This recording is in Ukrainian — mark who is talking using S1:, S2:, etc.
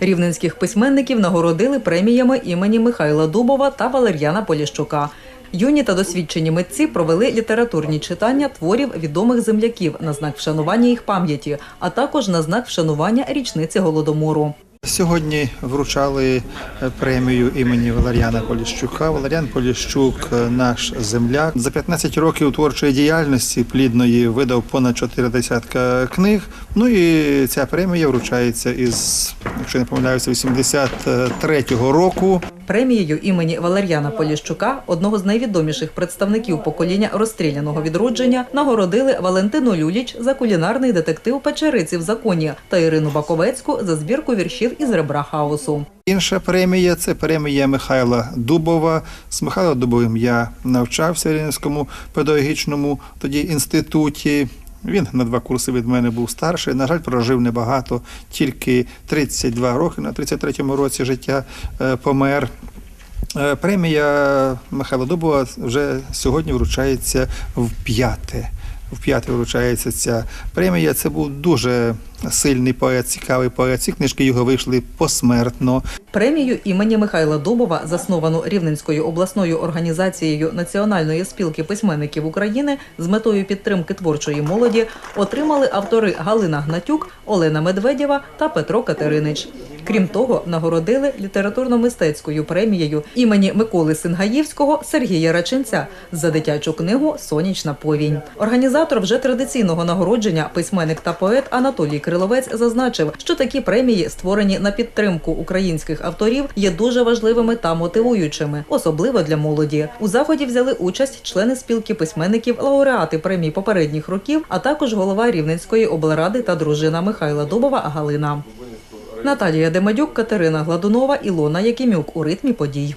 S1: Рівненських письменників нагородили преміями імені Михайла Дубова та Валер'яна Поліщука. Юні та досвідчені митці провели літературні читання творів відомих земляків на знак вшанування їх пам'яті, а також на знак вшанування річниці голодомору.
S2: Сьогодні вручали е, премію імені Валеріана Поліщука. Валеріан Поліщук е, наш земляк. За 15 років творчої діяльності плідної видав понад 4 десятка книг. Ну і ця премія вручається із, якщо не помиляюся, 83-го року.
S1: Премією імені Валер'яна Поліщука, одного з найвідоміших представників покоління розстріляного відродження, нагородили Валентину Люліч за кулінарний детектив Печериці в законі та Ірину Баковецьку за збірку віршів із ребра хаосу.
S2: Інша премія це премія Михайла Дубова. З Михайлом Дубовим я навчався в Рівненському педагогічному тоді інституті. Він на два курси від мене був старший. На жаль, прожив небагато, тільки 32 роки. На 33-му році життя е, помер. Е, Премія Михайла Дубова вже сьогодні вручається в п'яте. В п'яте вручається ця премія. Це був дуже сильний поет, цікавий поет. Ці книжки його вийшли посмертно.
S1: Премію імені Михайла Дубова, засновану Рівненською обласною організацією Національної спілки письменників України з метою підтримки творчої молоді, отримали автори Галина Гнатюк, Олена Медведєва та Петро Катеринич. Крім того, нагородили літературно-мистецькою премією імені Миколи Сингаївського Сергія Раченця за дитячу книгу Сонячна повінь. Організатор вже традиційного нагородження, письменник та поет Анатолій Криловець зазначив, що такі премії, створені на підтримку українських авторів, є дуже важливими та мотивуючими, особливо для молоді. У заході взяли участь члени спілки письменників, лауреати премій попередніх років, а також голова Рівненської облради та дружина Михайла Дубова Галина. Наталія Демадюк, Катерина Гладунова, Ілона Якимюк у ритмі подій.